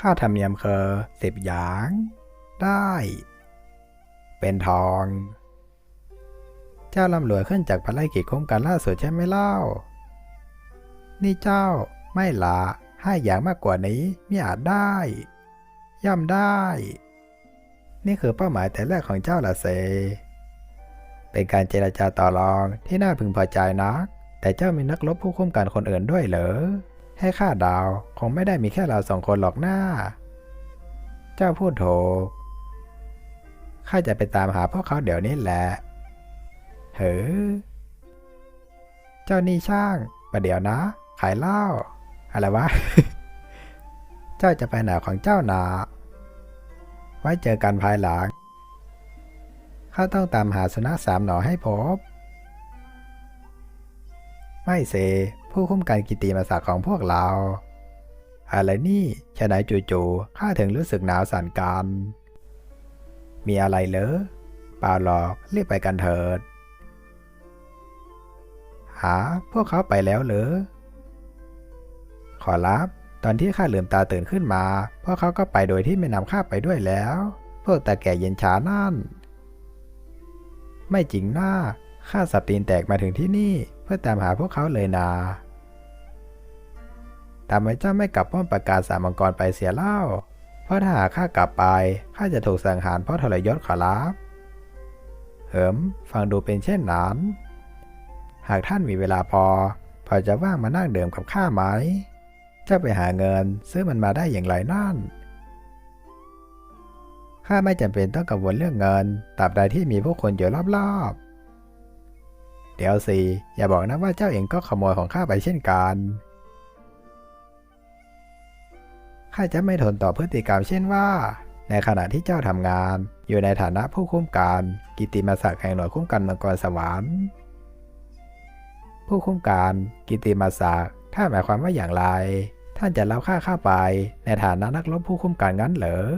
ค่าธรรมเนียมเคอสิบหยาง ได้ เป็นทอง เจ้าร่ำรวยขึ้นจากภารกิจครงการล่าสุดใช่ไหมเล่า นี่เจ้าไม่ละให้อย่างมากกว่านี้ไม่อาจได้ ย่อมได้ นี่คือเป้าหมายแต่แรกของเจ้าละเซ เป็นการเจรจาต่อรองที่น่าพึงพอใจนัก แต่เจ้ามีนักรบผู้คุ้มกันคนอื่นด้วยเหรอ ให้ข้าดาวคงไม่ได้มีแค่เราสองคนหรอกหน้า เจ้าพูดถูกข้าจะไปตามหาพวกเขาเดี๋ยวนี้แหละ เฮ้อ เจ้านี่ช่าง ประเดี๋ยวนะ ขายเหล้า อะไรวะ เจ้าจะไปไหนของเจ้านา ไว้เจอกันภายหลัง ข้าต้องตามหาสุนัขสามหนอให้พบ ไม่เซ ผู้คุ้มกันกิติมศักดิ์ของพวกเรา อะไรนี่ฉะไหนจู่ๆข้าถึงรู้สึกหนาวสั่นกัน มีอะไรเหรอเปล่าหรอกรีบไปกันเถิด หา พวกเขาไปแล้วเหรอ ขอรับ ตอนที่ข้าลืมตาตื่นขึ้นมา พวกเขาก็ไปโดยที่ไม่นำข้าไปด้วยแล้ว พวกตาแก่เย็นช้านั่น ไม่จริงหน้าข้าสับตีนแตกมาถึงที่นี่เพื่อตามหาพวกเขาเลยนา ทำไมเจ้าไม่กลับป้อมประกาศสามังกรไปเสียเล่า เพราะถ้าหากข้ากลับไปข้าจะถูกสังหารเพราะทรยศขอรับเหิมฟังดูเป็นเช่นนั้น หากท่านมีเวลาพอ พอจะว่างมานั่งเดิมกับข้าไหม เจ้าไปหาเงินซื้อมันมาได้อย่างไรนั่นข้าไม่จำเป็นต้องกังวลเรื่องเงินตราบใดที่มีผู้คนอยู่รอบๆ เดี๋ยวสิ อย่าบอกนะว่าเจ้าเองก็ขโมยของข้าไปเช่นกัน ข้าจะไม่ทนต่อพฤติกรรมเช่นว่า ในขณะที่เจ้าทำงาน อยู่ในฐานะผู้คุ้มกัน กิติมศักดิ์แห่งหน่วยคุ้มกันมังกรสวรรค์ผู้คุ้มกันกิติมศักดิ์ถ้าหมายความว่าอย่างไร ท่านจะรับค่าข้าไป ในฐานะนักรบผู้คุ้มกันงั้นเหรอ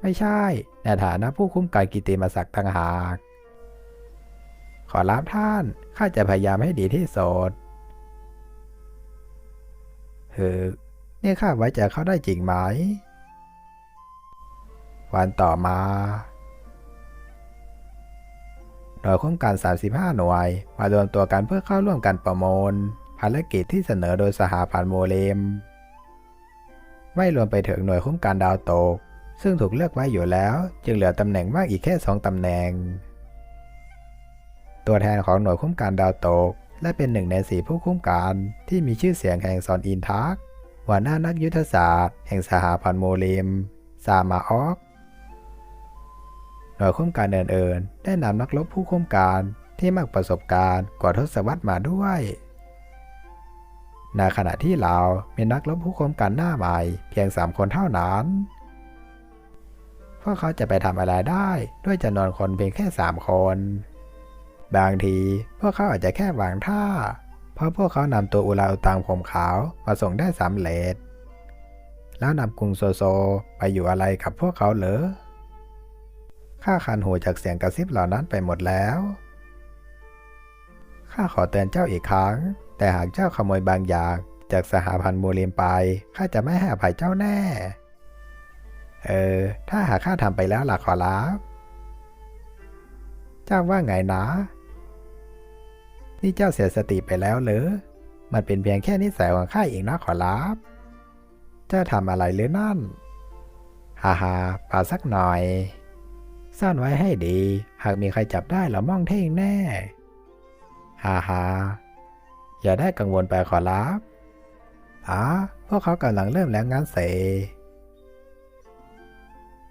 ไม่ใช่ ในฐานะผู้คุ้มกันกิตติมศักดิ์ต่างหากขอรับท่าน ข้าจะพยายามให้ดีที่สุดเฮ้อ นี่ข้าไว้ใจเขาได้จริงไหม วันต่อมา หน่วยคุ้มกัน 35 หน่วย มารวมตัวกันเพื่อเข้าร่วมกันประมูลภารกิจที่เสนอโดยสหพันธ์โมเลม ไม่รวมไปถึงหน่วยคุ้มกันดาวตก ซึ่งถูกเลือกไว้อยู่แล้ว จึงเหลือตำแหน่งว่างอีกแค่สองตำแหน่ง ตัวแทนของหน่วยคุ้มกันดาวตก และเป็นหนึ่งในสี่ผู้คุ้มกันที่มีชื่อเสียงแห่งซอนอินทัก หัวหน้านักยุทธศาสตร์ แห่งสหพันธ์โมลิมซามาออก หน่วยคุ้มกันเอื่นได้นำนักรบผู้คุ้มกันที่มากประสบการณ์กว่าทศวรรษมาด้วยในขณะที่เรามีนักรบผู้คุ้มกันหน้าใหม่เพียงสามคนเท่านั้น พวกเขาจะไปทำอะไรได้ด้วยจำนวนคนเพียงแค่สามคน บางทีพวกเขาอาจจะแค่วางท่า เพราะพวกเขานำตัวอุลาอุตังผมขาวมาส่งได้สำเร็จแล้วนำกรุงโซโซไปอยู่อะไรกับพวกเขาเหรอข้าคันหูจากเสียงกระซิบเหล่านั้นไปหมดแล้วข้าขอเตือนเจ้าอีกครั้ง แต่หากเจ้าขโมยบางอย่าง จากสหพันธ์มูลิมไปข้าจะไม่ให้อภัยเจ้าแน่ เออ ถ้าหากข้าทำไปแล้วล่ะขอรับ เจ้าว่าไงนะ นี่เจ้าเสียสติไปแล้วเหรอ มันเป็นเพียงแค่นิสัยของข้าเองนะขอรับเจ้าทำอะไรหรือนั่น ฮ่าฮ่าปาสักหน่อย ซ่อนไว้ให้ดี หากมีใครจับได้แล้วม่องเท่งแน่ ฮ่าฮ่าอย่าได้กังวลไปขอรับอ๋อพวกเขากำลังเริ่มแล้วงั้นเส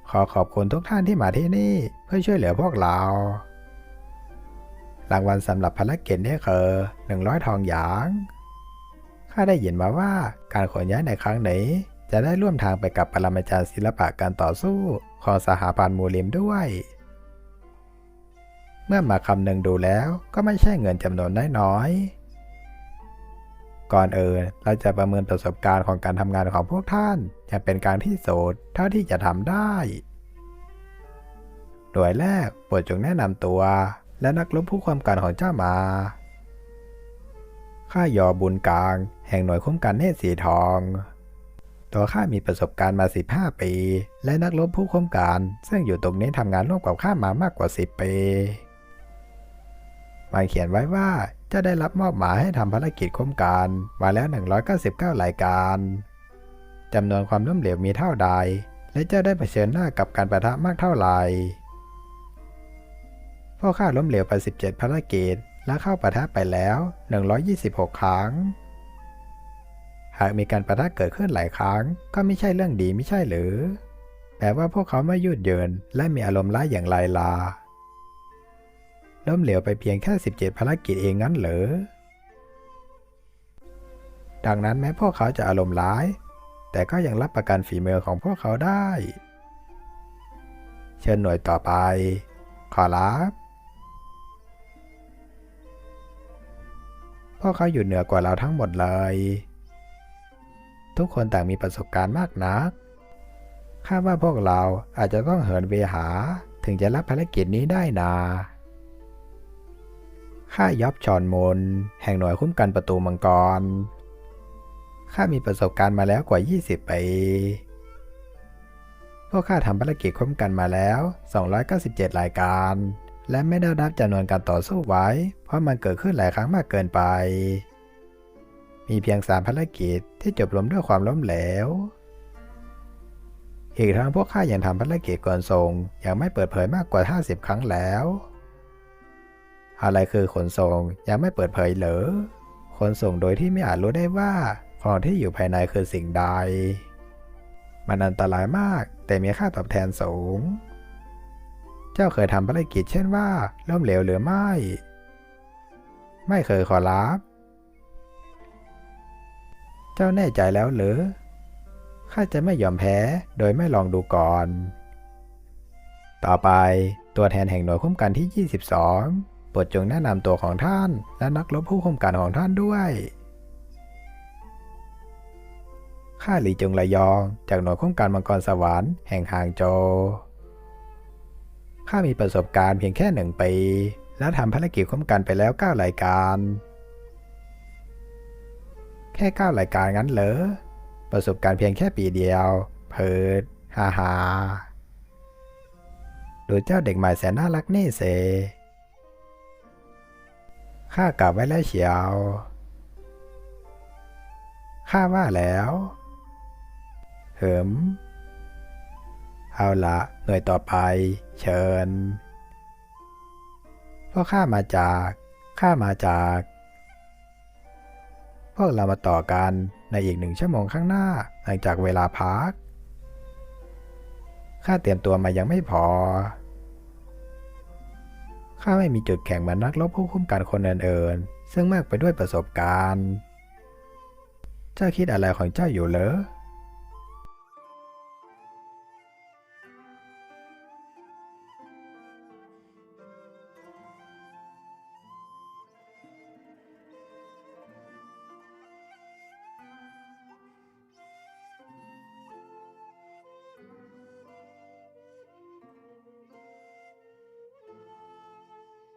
ขอขอบคุณทุกท่านที่มาที่นี่เพื่อช่วยเหลือพวกเรา รางวัลสำหรับภารกิจนี้คือ100 ทองหยาง ข้าได้ยินมาว่าการขนย้ายในครั้งนี้ จะได้ร่วมทางไปกับปรมาจารย์ศิลปะการต่อสู้ของสหพันธ์มูลิมด้วย เมื่อมาคำหนึ่งดูแล้วก็ไม่ใช่เงินจำนวนน้อยๆก่อนเอ่นเราจะประเมินประสบการณ์ของการทำงานของพวกท่านอย่างเป็นการที่สุดเท่าที่จะทำได้โดยแรกโปรดจงแนะนำตัว และนักรบผู้ความการของเจ้ามา ข้ายอบุญกลาง แห่งหน่วยคุ้มกันเนตรสีทอง ตัวข้ามีประสบการณ์มา 15 ปี และนักรบผู้คุ้มกัน ซึ่งอยู่ตรงนี้ทำงานร่วมกับข้ามามากกว่า 10 ปีมันเขียนไว้ว่าเจะได้รับมอบหมายให้ทำภารกิจคุ้มกันมาแล้ว 199 รายการจำนวนความล้มเหลวมีเท่าใด และเจ้าได้เผชิญหน้ากับการประทะมากเท่าไหร่ พวกข้าล้มเหลวไป 17 ภารกิจ และเข้าประทะไปแล้ว 126 ครั้ง หากมีการประทะเกิดขึ้นหลายครั้ง ก็ไม่ใช่เรื่องดีไม่ใช่หรือแปลว่าพวกเขาไม่ยืดเยินและมีอารมณ์ร้ายอย่างไรล่ะล้มเหลวไปเพียงแค่ 17 ภารกิจเองงั้นเหรอ ดังนั้นแม้พวกเขาจะอารมณ์ร้าย แต่ก็ยังรับประกันฝีมือของพวกเขาได้ เชิญหน่วยต่อไป ขอรับ วกเขาอยู่เหนือกว่าเราทั้งหมดเลย ทุกคนต่างมีประสบการณ์มากนักคาดว่าพวกเราอาจจะต้องเหินเวหาถึงจะรับภารกิจนี้ได้นาข้ายอบชอนมน แห่งหน่วยคุ้มกันประตูมังกรข้ามีประสบการณ์มาแล้วกว่า 20 ปี พวกข้าทำภารกิจคุ้มกันมาแล้ว 297 รายการ และไม่ได้รับจำนวนการต่อสู้ไว้ เพราะมันเกิดขึ้นหลายครั้งมากเกินไป มีเพียงสามภารกิจที่จบลงด้วยความล้มเหลว อีกทั้งพวกข้ายังทำภารกิจก่อนส่งยังไม่เปิดเผยมากกว่า 50 ครั้งแล้ว อะไรคือขนส่งยังไม่เปิดเผยเหรอขนส่งโดยที่ไม่อาจรู้ได้ว่าของที่อยู่ภายในคือสิ่งใด มันอันตรายมากแต่มีค่าตอบแทนสูง เจ้าเคยทำภารกิจเช่นว่าล้มเหลวหรือไม่ ไม่เคยขอรับ เจ้าแน่ใจแล้วหรือ ข้าจะไม่ยอมแพ้โดยไม่ลองดูก่อน ต่อไปตัวแทนแห่งหน่วยคุ้มกันที่ 22 โปรดจงแนะนำตัวของท่านและนักรบผู้คุ้มกันของท่านด้วยข้าหลีจงระยอง จากหน่วยคุ้มกันมังกรสวรรค์แห่งหางโจว ข้ามีประสบการณ์เพียงแค่หนึ่งปี และทำภารกิจคุ้มกันไปแล้ว 9 รายการ แค่ 9 รายการงั้นเหรอ ประสบการณ์เพียงแค่ปีเดียว เพิดฮ่าฮ่าดูเจ้าเด็กใหม่แสนน่ารักนี่เสข้ากลับไว้แล้วเชียว ข้าว่าแล้ว เหิม เอาละหน่วยต่อไป เชิญพวกข้ามาจากข้ามาจาก พวกเรามาต่อกันในอีกหนึ่งชั่วโมงข้างหน้าหลังจากเวลาพักข้าเตรียมตัวมายังไม่พอข้าไม่มีจุดแข็งเหมือนนักรบผู้คุ้มกันคนอื่นๆซึ่งมากไปด้วยประสบการณ์ เจ้าคิดอะไรของเจ้าอยู่เหรอ